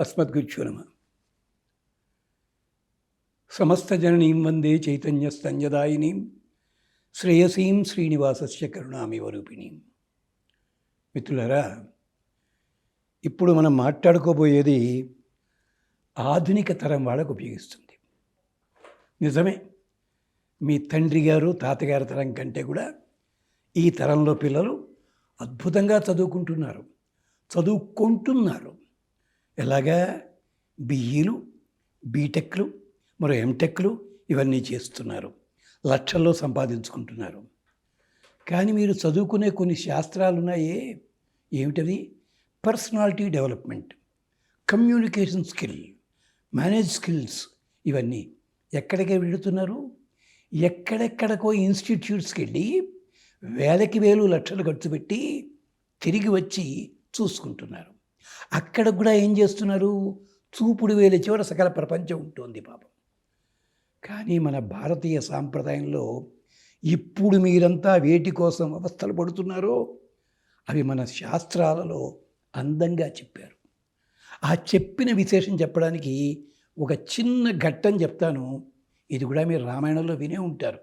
అస్మద్గుచ్చో నమ. సమస్తజననీం వందే చైతన్యస్తంజదాయినీం శ్రేయసీం శ్రీనివాసస్య కరుణామివరూపిణీం. మిత్రులరా ఇప్పుడు మనం మాట్లాడుకోబోయేది ఆధునిక తరం వాళ్ళకు ఉపయోగిస్తుంది. నిజమే మీ తండ్రి గారు తాతగారి తరం కంటే కూడా ఈ తరంలో పిల్లలు అద్భుతంగా చదువుకుంటున్నారు చదువుకుంటున్నారు. ఎలాగా బిఈలు బీటెక్లు మరో ఎంటెక్లు ఇవన్నీ చేస్తున్నారు. లక్షల్లో సంపాదించుకుంటున్నారు. కానీ మీరు చదువుకునే కొన్ని శాస్త్రాలు ఉన్నాయే ఏమిటవి? Personality development communication skill manage skills ఇవన్నీ ఎక్కడికి వెళుతున్నారు? ఎక్కడెక్కడికో ఇన్స్టిట్యూట్స్కి వెళ్ళి వేలకి వేలు లక్షలు ఖర్చు పెట్టి తిరిగి వచ్చి చూసుకుంటున్నారు. అక్కడ కూడా ఏం చేస్తున్నారు? చూపుడు వేల చివర సకల ప్రపంచం ఉంటుంది పాపం. కానీ మన భారతీయ సాంప్రదాయంలో ఇప్పుడు మీరంతా వేటి కోసం అవస్థలు పడుతున్నారో? అవి మన శాస్త్రాలలో అందంగా చెప్పారు. ఆ చెప్పిన విశేషం చెప్పడానికి ఒక చిన్న ఘట్టం చెప్తాను. ఇది కూడా మీరు రామాయణంలో వినే ఉంటారు.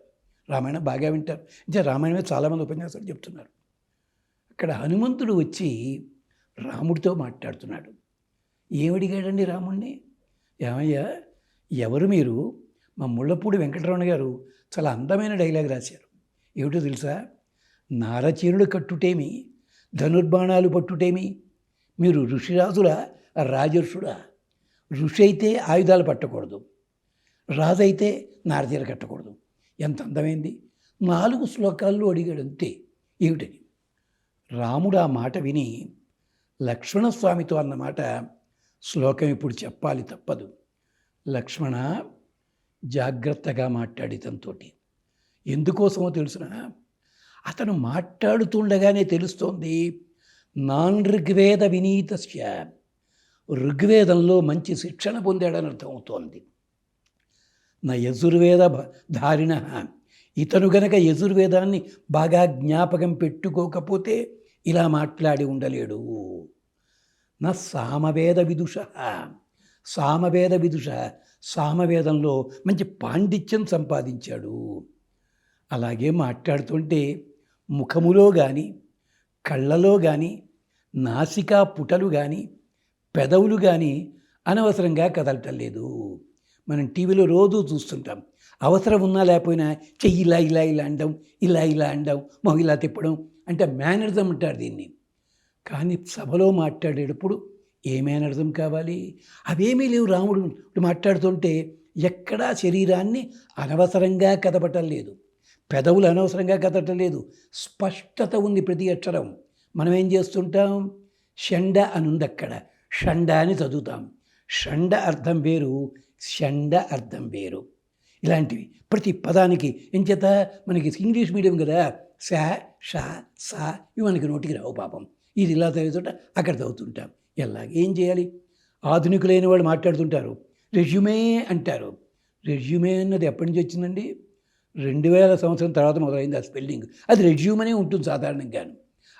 రామాయణం బాగా వింటారు. అంటే రామాయణమే చాలామంది ఉపన్యాసాలు చెప్తున్నారు. అక్కడ హనుమంతుడు వచ్చి రాముడితో మాట్లాడుతున్నాడు. ఏమడిగాడండి రాముణ్ణి? ఏమయ్యా ఎవరు మీరు? మా ముళ్ళపూడి వెంకటరమణ గారు చాలా అందమైన డైలాగ్ రాశారు. ఏమిటో తెలుసా? నారచీరుడు కట్టుటేమి ధనుర్బాణాలు పట్టుటేమి? మీరు ఋషిరాజుల రాజర్షుడా? ఋషి అయితే ఆయుధాలు పట్టకూడదు రాజు అయితే నారచీర కట్టకూడదు. ఎంత అందమైంది? నాలుగు శ్లోకాల్లో అడిగాడు అంతే ఏమిటని రాముడు ఆ మాట విని లక్ష్మణస్వామితో అన్నమాట శ్లోకం ఇప్పుడు చెప్పాలి తప్పదు. లక్ష్మణ జాగ్రత్తగా మాట్లాడి తనతోటి. ఎందుకోసమో తెలుసిన? అతను మాట్లాడుతుండగానే తెలుస్తోంది నాన్ ఋగ్వేద వినీతస్య ఋగ్వేదంలో మంచి శిక్షణ పొందాడని అర్థమవుతోంది. నా యజుర్వేద భ- ధారిణ. ఇతను గనక యజుర్వేదాన్ని బాగా జ్ఞాపకం పెట్టుకోకపోతే ఇలా మాట్లాడి ఉండలేడు. నా సామవేద విదుష సామవేద విదుష సామవేదంలో మంచి పాండిత్యం సంపాదించాడు. అలాగే మాట్లాడుతుంటే ముఖములో కానీ కళ్ళలో కానీ నాసికా పుటలు కానీ పెదవులు కానీ అనవసరంగా కదలటం లేదు. మనం టీవీలో రోజూ చూస్తుంటాం. అవసరం ఉన్నా లేకపోయినా చెయ్యి ఇలా ఇలా ఇలా అండం ఇలా ఇలా అండం మొహం ఇలా తిప్పడం అంటే మేనరిజం అంటారు దీన్ని. కానీ సభలో మాట్లాడేటప్పుడు ఏ మేనరిజం కావాలి? అవేమీ లేవు రాముడు మాట్లాడుతుంటే ఎక్కడా శరీరాన్ని అనవసరంగా కదపటం లేదు. పెదవులు అనవసరంగా కదటం లేదు. స్పష్టత ఉంది ప్రతి అక్షరం. మనం ఏం చేస్తుంటాం? షండ అని ఉంది అక్కడ షండ అని చదువుతాం. షండ అర్థం వేరు షండ అర్థం వేరు. ఇలాంటివి. ప్రతి పదానికి ఎంచేత? మనకి ఇంగ్లీష్ మీడియం కదా. సా షా సా ఇవి మనకి నోటికి రావు పాపం. ఇది ఇలా చదువుతుంటా అక్కడ చదువుతుంటాం ఎలాగ ఏం చేయాలి? ఆధునికులైన వాళ్ళు మాట్లాడుతుంటారు. రెజ్యూమే అంటారు. రెజ్యూమే అన్నది ఎప్పటి నుంచి వచ్చిందండి? రెండు వేల సంవత్సరం తర్వాత మొదలైంది ఆ స్పెల్లింగ్ అది రెజ్యూమ్ అనే ఉంటుంది సాధారణంగాను.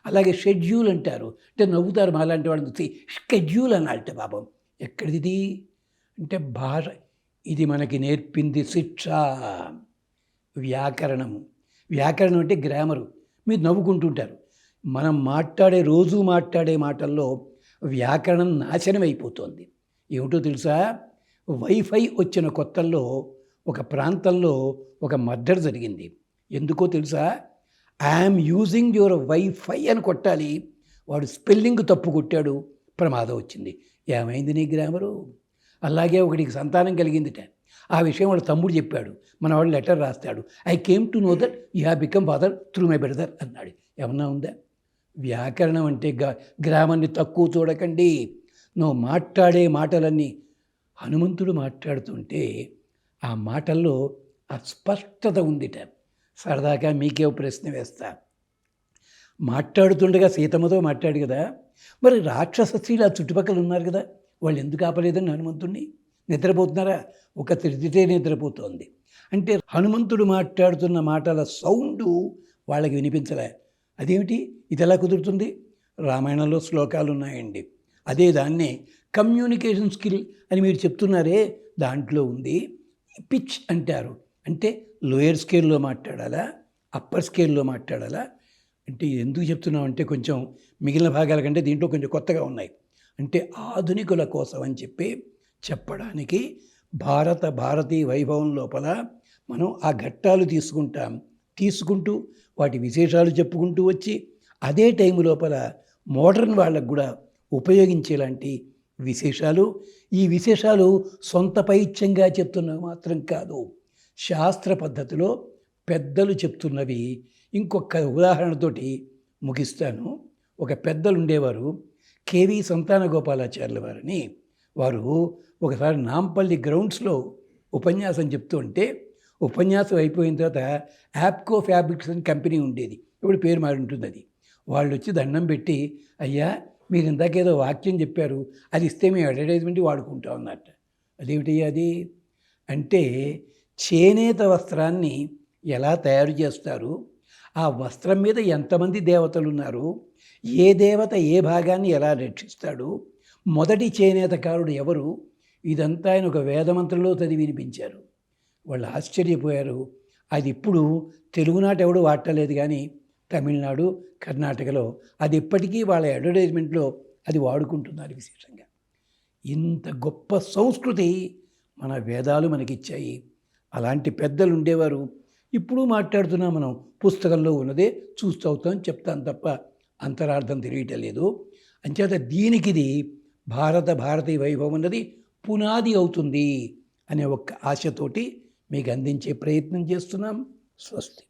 అలాగే షెడ్యూల్ అంటారు. అంటే నవ్వుతారు మాలాంటి వాళ్ళని చూసి షెడ్యూల్ అనాలంటే పాపం. ఎక్కడిది అంటే భాష ఇది మనకి నేర్పింది శిక్ష వ్యాకరణము. వ్యాకరణం అంటే గ్రామరు. మీరు నవ్వుకుంటుంటారు. మనం మాట్లాడే రోజు మాట్లాడే మాటల్లో వ్యాకరణం నాశనం అయిపోతుంది ఏమిటో తెలుసా? వైఫై వచ్చిన కొత్తల్లో ఒక ప్రాంతంలో ఒక మర్డర్ జరిగింది. ఎందుకో తెలుసా? ఐఎమ్ యూజింగ్ యువర్ వైఫై అని కొట్టాలి. వాడు స్పెల్లింగ్ తప్పు కొట్టాడు. ప్రమాదం వచ్చింది. ఏమైంది నీ గ్రామరు? అలాగే ఒకడికి సంతానం కలిగిందిట. ఆ విషయం వాళ్ళ తమ్ముడు చెప్పాడు. మన వాడు లెటర్ రాస్తాడు. I came to know that you have become father through my brother అన్నాడు. ఏమన్నా ఉందా? వ్యాకరణం అంటే గ్రామాన్ని తక్కువ చూడకండి. నువ్వు మాట్లాడే మాటలన్నీ హనుమంతుడు మాట్లాడుతుంటే ఆ మాటల్లో అస్పష్టత ఉందిట. సరదాగా మీకే ప్రశ్న వేస్తా. మాట్లాడుతుండగా సీతమ్మతో మాట్లాడు కదా. మరి రాక్షస స్త్రీలు ఆ చుట్టుపక్కల ఉన్నారు కదా. వాళ్ళు ఎందుకు ఆపలేదని హనుమంతుడిని నిద్రపోతున్నారా? ఒక తిరిగితే నిద్రపోతోంది. అంటే హనుమంతుడు మాట్లాడుతున్న మాటల సౌండు వాళ్ళకి వినిపించలే. అదేమిటి? ఇది ఎలా కుదురుతుంది? రామాయణంలో శ్లోకాలు ఉన్నాయండి అదే దాన్ని కమ్యూనికేషన్ స్కిల్ అని మీరు చెప్తున్నారే దాంట్లో ఉంది. పిచ్ అంటారు. అంటే లోయర్ స్కేల్లో మాట్లాడాలా? అప్పర్ స్కేల్లో మాట్లాడాలా? అంటే ఎందుకు చెప్తున్నాం అంటే కొంచెం మిగిలిన భాగాల కంటే దీంట్లో కొంచెం కొత్తగా ఉన్నాయి. అంటే ఆధునికుల కోసం అని చెప్పి చెప్పడానికి భారత భారతీయ వైభవం లోపల మనం ఆ ఘట్టాలు తీసుకుంటాం. తీసుకుంటూ వాటి విశేషాలు చెప్పుకుంటూ వచ్చి అదే టైం లోపల మోడర్న్ వాళ్ళకు కూడా ఉపయోగించేలాంటి విశేషాలు. ఈ విశేషాలు సొంత పైచ్యంగా చెప్తున్నవి మాత్రం కాదు. శాస్త్ర పద్ధతిలో పెద్దలు చెప్తున్నవి. ఇంకొక ఉదాహరణతోటి ముగిస్తాను. ఒక పెద్దలు ఉండేవారు కేవీ సంతాన గోపాలాచార్యుల వారిని. వారు ఒకసారి నాంపల్లి గ్రౌండ్స్లో ఉపన్యాసం చెప్తూ ఉంటే ఉపన్యాసం అయిపోయిన తర్వాత యాప్కో ఫ్యాబ్రిక్స్ అని కంపెనీ ఉండేది. ఇప్పుడు పేరు మారి ఉంటుంది అది. వాళ్ళు వచ్చి దండం పెట్టి అయ్యా మీరు ఇందాకేదో వాక్యం చెప్పారు అది ఇస్తే మేము అడ్వర్టైజ్మెంట్ వాడుకుంటాం అన్నట్టు. అదేమిటయ్యా అది? అంటే చేనేత వస్త్రాన్ని ఎలా తయారు చేస్తారు? ఆ వస్త్రం మీద ఎంతమంది దేవతలు ఉన్నారు? ఏ దేవత ఏ భాగాన్ని ఎలా రక్షిస్తాడు? మొదటి చేనేతకారుడు ఎవరు? ఇదంతా ఆయన ఒక వేదమంత్రంలో చదివి వినిపించారు. వాళ్ళు ఆశ్చర్యపోయారు. అది ఇప్పుడు తెలుగునాట ఎవడు వాడటలేదు కానీ తమిళనాడు కర్ణాటకలో అది ఇప్పటికీ వాళ్ళ అడ్వర్టైజ్మెంట్లో అది వాడుకుంటున్నారు విశేషంగా. ఇంత గొప్ప సంస్కృతి మన వేదాలు మనకిచ్చాయి. అలాంటి పెద్దలు ఉండేవారు. ఇప్పుడు మాట్లాడుతున్నా మనం పుస్తకంలో ఉన్నదే చూస్తూ అవుతాం చెప్తాం తప్ప అంతరార్థం తెలియటం లేదు. అంచేత దీనికిది భారత భారతీయ వైభవం అన్నది పునాది అవుతుంది అనే ఒక ఆశతోటి మీకు అందించే ప్రయత్నం చేస్తున్నాం. స్వస్తి.